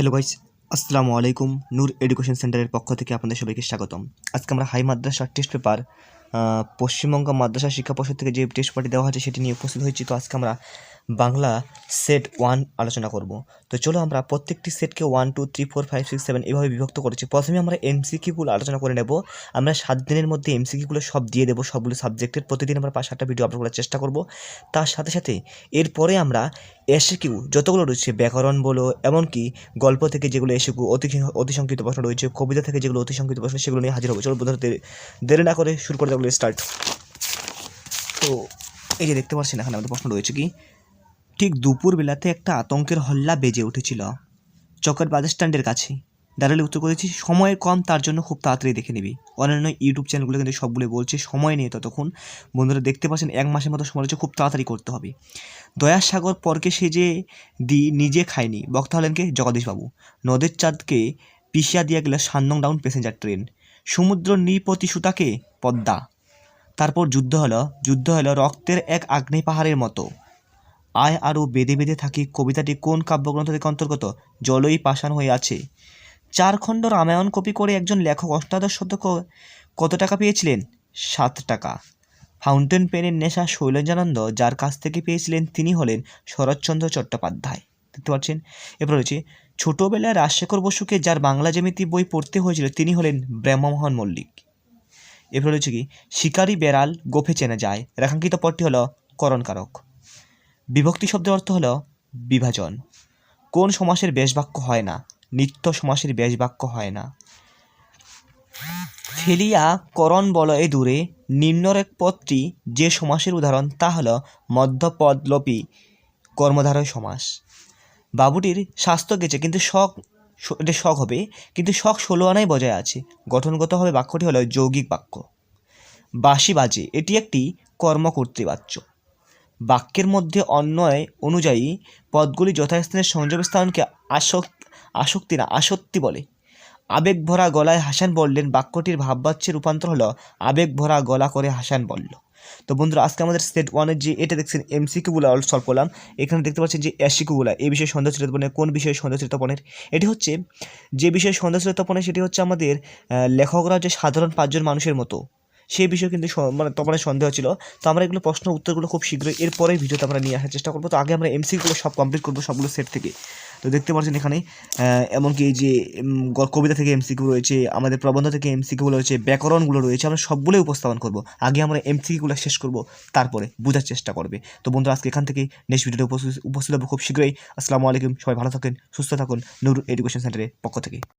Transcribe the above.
Hello guys আসসালামু আলাইকুম নূর education সেন্টারের পক্ষ থেকে আপনাদের সবাইকে স্বাগতম। আজকে আমরা high madrasah test paper Paschimbanga Madrasah Shiksha Parshad থেকে যে টেস্ট পেপারটি দেওয়া হয়েছে সেটি নিয়ে উপস্থিত হয়েছি। তো আজকে আমরা বাংলা সেট ওয়ান আলোচনা করব। তো চলো আমরা প্রত্যেকটি সেটকে one two three four five six seven এভাবে বিভক্ত করেছি। প্রথমে আমরা এমসিকিউগুলো আলোচনা করে নেব। আমরা সাত দিনের মধ্যে এমসিকিউগুলো সব দিয়ে দেবো সবগুলো সাবজেক্টের প্রতিদিন আমরা পাঁচ, সাতটা ভিডিও আপলোড করার চেষ্টা করব। তার সাথে সাথে এরপরে আমরা এসিকিউ যতগুলো রয়েছে, ব্যাকরণ বলো, এমনকি গল্প থেকে যেগুলো এসিকিউ অতি অতি সংক্ষিপ্ত প্রশ্ন রয়েছে, কবিতা থেকে যেগুলো অতি সংক্ষিপ্ত প্রশ্ন, সেগুলো নিয়ে হাজির হবে। চলো বোধহয় দেরি না করে শুরু করে দেবো স্টার্ট তো এই যে দেখতে পাচ্ছেন, এখানে আমাদের প্রশ্ন রয়েছে কি? ঠিক দুপুর বেলাতে একটা আতঙ্কের হল্লা বেজে উঠেছিল। চকের বাস স্ট্যান্ডের কাছে দাঁড়ালে উত্তর করেছি সময় কম, তার জন্য খুব তাড়াতাড়ি দেখে নিবি। অন্যান্য ইউটিউব চ্যানেলগুলো কিন্তু সবগুলো বলছে, সময় নিয়ে ততক্ষণ। বন্ধুরা দেখতে পাচ্ছেন, এক মাসের মতো সময় খুব তাড়াতাড়ি করতে হবে। দয়াসাগর পরকে সে যে দি, নিজে খায়নি। বক্তা হলেন কে? জগদীশবাবু। নদের চাঁদকে পিষিয়া দিয়া গেল সান্দং ডাউন প্যাসেঞ্জার ট্রেন। সমুদ্র নৃপতি সুতাকে পদ্মা। তারপর যুদ্ধ হলো যুদ্ধ হলো রক্তের এক আগ্নেয় পাহাড়ের মতো। আয় আরও বেঁধে বেঁধে থাকি কবিতাটি কোন কাব্যগ্রন্থ থেকে অন্তর্গত? জলই পাষাণ হয়ে আছে। চার খণ্ড রামায়ণ কপি করে একজন লেখক অষ্টাদশ শতক কত টাকা পেয়েছিলেন? সাত টাকা। ফাউন্টেন পেনের নেশা শৈলজানন্দ, যার কাছ থেকে পেয়েছিলেন তিনি হলেন শরৎচন্দ্র চট্টোপাধ্যায়। দেখতে পাচ্ছেন? এরপর রয়েছে, ছোটোবেলায় রাজশেখর বসুকে যার বাংলা জ্যামিতি বই পড়তে হয়েছিল, তিনি হলেন ব্রহ্মমোহন মল্লিক। এরপর রয়েছে কি? শিকারী বেড়াল গোফে চেনা যায়। রেখাঙ্কিত পদটি হলো করণকারক। বিভক্তি শব্দের অর্থ হলো বিভাজন। কোন সমাসের বেশ বাক্য হয় না, নিত্য সমাসের বেশ বাক্য হয় না। ফেলিয়া করণ বলয়ে দূরে নিম্নরেখ পদটি যে সমাসের উদাহরণ, তা হলো মধ্যপদলোপী কর্মধারয় সমাস। বাবুটির স্বাস্থ্য গেছে, কিন্তু শখ, এটা শখ হবে, কিন্তু শখ ষোলো আনাই বজায় আছে। গঠনগতভাবে বাক্যটি হলো যৌগিক বাক্য। বাঁশি বাজে, এটি একটি কর্মকর্তৃবাচ্য। বাক্যের মধ্যে অন্যয় অনুযায়ী পদগুলি যথাস্থানের সংযোগ স্থানকে আসক আসক্তি না আসক্তি বলে। আবেগ ভরা গলায় হাসান বললেন, বাক্যটির ভাববাচ্যের রূপান্তর হলো আবেগ ভরা গলা করে হাসান বলল। তো বন্ধুরা, আজকে আমাদের সেট ওয়ানের যে এটা দেখছেন এমসিকিউগুলো সলভ করলাম এখানে দেখতে পাচ্ছেন যে এসিকিউগুলো এই বিষয়ে সন্দেহ চিরতপনের কোন বিষয়ে সন্দেহ চিরতপনের এটি হচ্ছে, যে বিষয়ে সন্দেহ চিরতপনের সেটি হচ্ছে আমাদের লেখকরা যে সাধারণ পাঁচজন মানুষের মতো সেই বিষয়ে কিন্তু মানে তপনের সন্দেহ ছিল। তো আমরা এগুলো প্রশ্ন উত্তরগুলো খুব শীঘ্রই এরপরের ভিডিওতে আমরা নিয়ে আসার চেষ্টা করব। তো আগে আমরা এমসিগুলো সব কমপ্লিট করব সবগুলো সেট থেকে। তো দেখতে পাচ্ছেন এখানে এমনকি এই যে কবিতা থেকে এমসিকিউ রয়েছে, আমাদের প্রবন্ধ থেকে এমসিকিউ রয়েছে, ব্যাকরণগুলো রয়েছে, আমরা সবগুলোই উপস্থাপন করব। আগে আমরা এমসিকিউগুলো শেষ করব, তারপরে বোঝার চেষ্টা করবে। তো বন্ধুরা, আজকে এখান থেকে নেক্সট ভিডিওতে উপস্থিত উপস্থিত হব খুব শীঘ্রই। আসসালামু আলাইকুম, সবাই ভালো থাকেন, সুস্থ থাকুন। নূর এডুকেশন সেন্টারের পক্ষ থেকে।